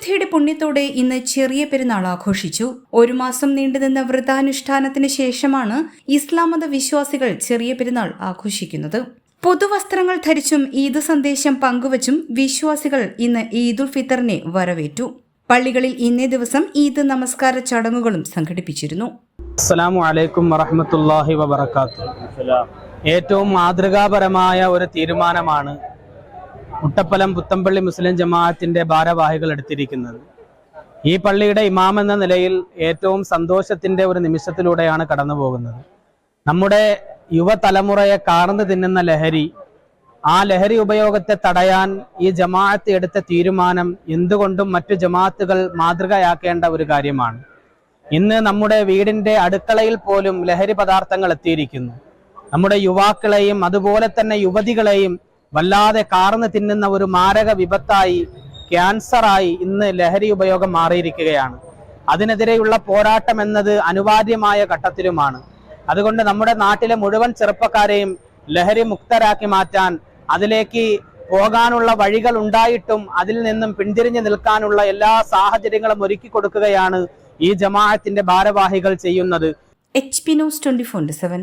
വിശുദ്ധിയുടെ പുണ്യത്തോടെ ഇന്ന് ചെറിയ പെരുന്നാൾ ആഘോഷിച്ചു. ഒരു മാസം നീണ്ടുനിന്ന വ്രതാനുഷ്ഠാനത്തിന് ശേഷമാണ് ഇസ്ലാം മത വിശ്വാസികൾ ചെറിയ പെരുന്നാൾ ആഘോഷിക്കുന്നത്. പുതുവസ്ത്രങ്ങൾ ധരിച്ചും ഈദ് സന്ദേശം പങ്കുവച്ചും വിശ്വാസികൾ ഇന്ന് ഈദുൽ ഫിത്തറിനെ വരവേറ്റു. പള്ളികളിൽ ഇന്നേ ദിവസം ഈദ് നമസ്കാര ചടങ്ങുകളും സംഘടിപ്പിച്ചിരുന്നു. അസ്സലാമു അലൈക്കും ഏറ്റവും മാതൃകാപരമായ ഒരു തീരുമാനമാണ് മുട്ടപ്പലം പുത്തമ്പള്ളി മുസ്ലിം ജമാഅത്തിന്റെ ഭാരവാഹികൾ എടുത്തിരിക്കുന്നത്. ഈ പള്ളിയുടെ ഇമാം എന്ന നിലയിൽ ഏറ്റവും സന്തോഷത്തിന്റെ ഒരു നിമിഷത്തിലൂടെയാണ് കടന്നു പോകുന്നത് നമ്മുടെ യുവതലമുറയെ കാർന്നു തിന്നുന്ന ലഹരി ആ ലഹരി ഉപയോഗത്തെ തടയാൻ ഈ ജമാഅത്ത് എടുത്ത തീരുമാനം എന്തുകൊണ്ടും മറ്റു ജമാഅത്തുകൾ മാതൃകയാക്കേണ്ട ഒരു കാര്യമാണ്. ഇന്ന് നമ്മുടെ വീടിന്റെ അടുക്കളയിൽ പോലും ലഹരി പദാർത്ഥങ്ങൾ എത്തിയിരിക്കുന്നു. നമ്മുടെ യുവാക്കളെയും അതുപോലെ തന്നെ യുവതികളെയും വല്ലാതെ കാർന്ന് തിന്നുന്ന ഒരു മാരക വിപത്തായി ക്യാൻസറായി ഇന്ന് ലഹരി ഉപയോഗം മാറിയിരിക്കുകയാണ്. അതിനെതിരെയുള്ള പോരാട്ടം എന്നത് അനിവാര്യമായ ഘട്ടത്തിലുമാണ്. അതുകൊണ്ട് നമ്മുടെ നാട്ടിലെ മുഴുവൻ ചെറുപ്പക്കാരെയും ലഹരി മുക്തരാക്കി മാറ്റാൻ അതിലേക്ക് പോകാനുള്ള വഴികൾ ഉണ്ടായിട്ടും അതിൽ നിന്നും പിന്തിരിഞ്ഞു നിൽക്കാനുള്ള എല്ലാ സാഹചര്യങ്ങളും ഒരുക്കി കൊടുക്കുകയാണ് ഈ ജമാഅത്തിന്റെ ഭാരവാഹികൾ ചെയ്യുന്നത്. H P news twenty four seven